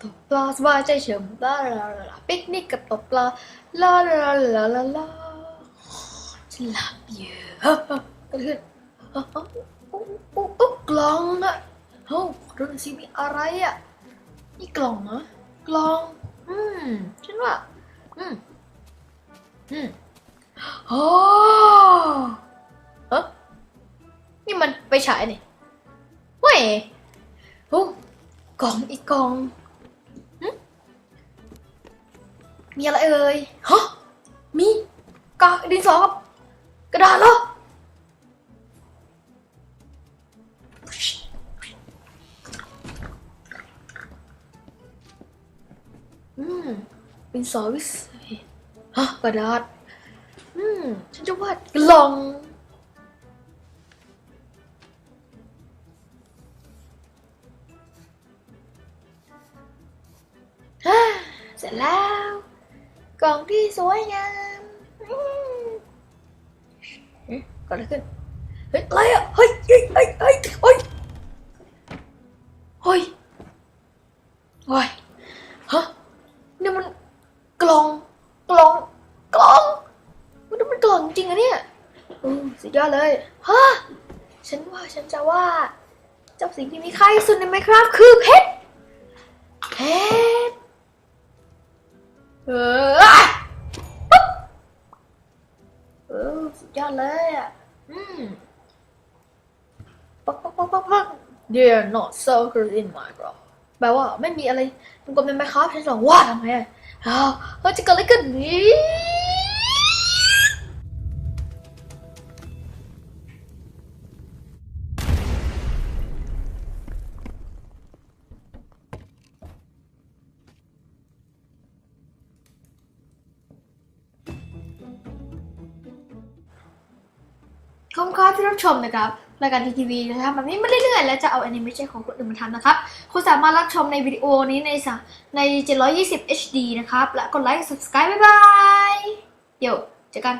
ตกปลาสบายใจเฉิมลาลาลาลาปิกนิกกับตกปลาลาลาลาลาลาฉันหลับอยู่ฮะก็ขึ้นฮะฮะอุ๊อุ๊อุ๊อุ๊กล่องอะเฮ้าดูหน่อยสิมีอะไรอะนี่กล่องเหรอกล่อง อืมฉันว่า อืมอืมโอ้เอะนี่มันไปฉายนี่เว้ยโอ้กล่องอีกกล่อง มีอะไรเอ่ยฮะมีกากดินสอกับกระดาษเหรออืมดินสอวิเศษฮะกระดาษ อืมฉันจะวาดกล่องฮ่าเสร็จแล้ว กล่องที่สวยงามอืมเฮ้ยเกิดอะไรขึ้น เฮ้ยอะไรอะเฮ้ยเฮ้ย เฮ้ย เฮ้ย เฮ้ย เฮ้ย เฮ้ย ฮะ นี่มันกล่อง กล่อง กล่อง มันนี่มันกล่องจริงอะเนี่ยอืมสุดยอดเลย ฮะ ฉันว่าฉันจะว่าเจ้าสิ่งที่มีค่าที่สุดในไมครับคือเพชรเพชรเอออะปุ๊บเออ สุดยอดเลยอะอืมปักปักปักปักปัก They're not circles in Minecraft แปลว่าไม่มีอะไรมันกลมใน Minecraft ฉันลองวาดทำไมอะอ้าวเฮ้ยจะเกิดอะไรขึ้นนี่ ขอบคุณที่รับชมนะครับรายการทีวีจะทำแบบนี้มาเรื่อยๆ และจะเอาแอนิเมชันของคนอื่นมาทำนะครับ คุณสามารถรับชมในวิดีโอนี้ในสใน 720 HD นะครับ และกดไลค์ subscribe บ๊ายบาย เดี๋ยวเจอกัน